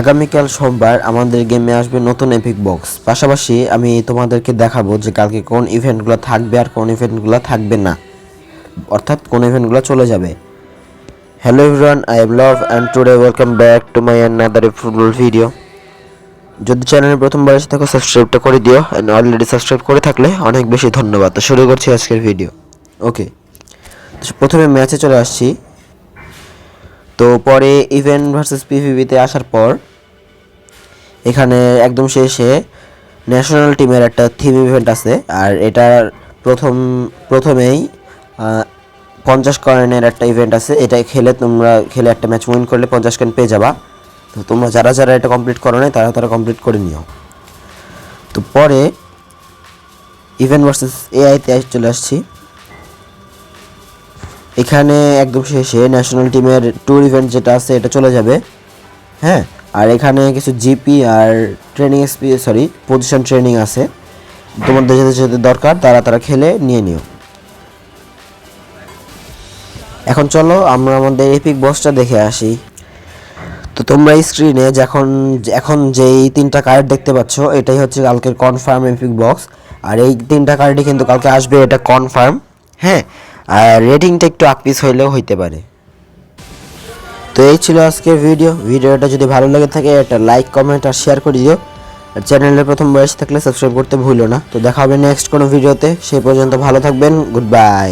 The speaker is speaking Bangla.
আগামীকাল সোমবার আমাদের গেমে আসবে নতুন এপিক বক্স পাশাপাশি আমি তোমাদেরকে দেখাবো যে কালকে কোন ইভেন্টগুলো থাকবে আর কোন ইভেন্টগুলো থাকবে না। অর্থাৎ কোন ইভেন্টগুলো চলে যাবে। Hello everyone I am Love and today welcome back to my another football video যদি চ্যানেলে প্রথমবার এসে থাকো সাবস্ক্রাইবটা করে দিও। অ্যান্ড অলরেডি সাবস্ক্রাইব করে থাকলে অনেক বেশি ধন্যবাদ। তো শুরু করছি আজকের ভিডিও ওকে প্রথমে ম্যাচে চলে আসছি। তো পরে ইভেন্ট ভার্সেস পিভিবিতে আসার পর, এখানে একদম শেষে ন্যাশনাল টিমের একটা থিম ইভেন্ট আছে। আর এটার প্রথম, প্রথমেই পঞ্চাশ কয়েনের একটা ইভেন্ট আছে। এটা খেলে তোমরা, খেলে একটা ম্যাচ উইন করলে পঞ্চাশ কয়েন পেয়ে যাবা। তো তোমরা যারা যারা এটা কমপ্লিট করো নাই, তারা তারা কমপ্লিট করে নিও। তো পরে ইভেন্ট ভার্সেস এআইতে চলে আসছি। এখানে একদম শেষে ন্যাশনাল টিমের ট্যুর ইভেন্ট যেটা আছে, এটা চলে যাবে। হ্যাঁ? আর এখানে কিছু জিপি আর training SP sorry position training আছে। তোমাদের যেতে যেতে দরকার, তারা তারা খেলে নিয়ে নিও। এখন চলো, আমরা আমাদের এপিক বসটা দেখে আসি। তো তোমরা স্ক্রিনে যখন, এখন যেই তিনটা কার্ড দেখতে পাচ্ছ, এটাই হচ্ছে কালকের কনফার্ম এপিক বক্স আর এই তিনটা কার্ডই কিন্তু কালকে আসবে, এটা কনফার্ম হ্যাঁ? আর রেটিংটা একটু আপিস হইলেও হইতে পারে। তো এই ছিল আজকের ভিডিও ভিডিওটা যদি ভালো লেগে থাকে, একটা লাইক কমেন্ট আর শেয়ার করে দিও। আর চ্যানেলে প্রথম বয়স থাকলে সাবস্ক্রাইব করতে ভুলো না। তো দেখা হবে নেক্সট কোনো ভিডিওতে সেই পর্যন্ত ভালো থাকবেন। Good bye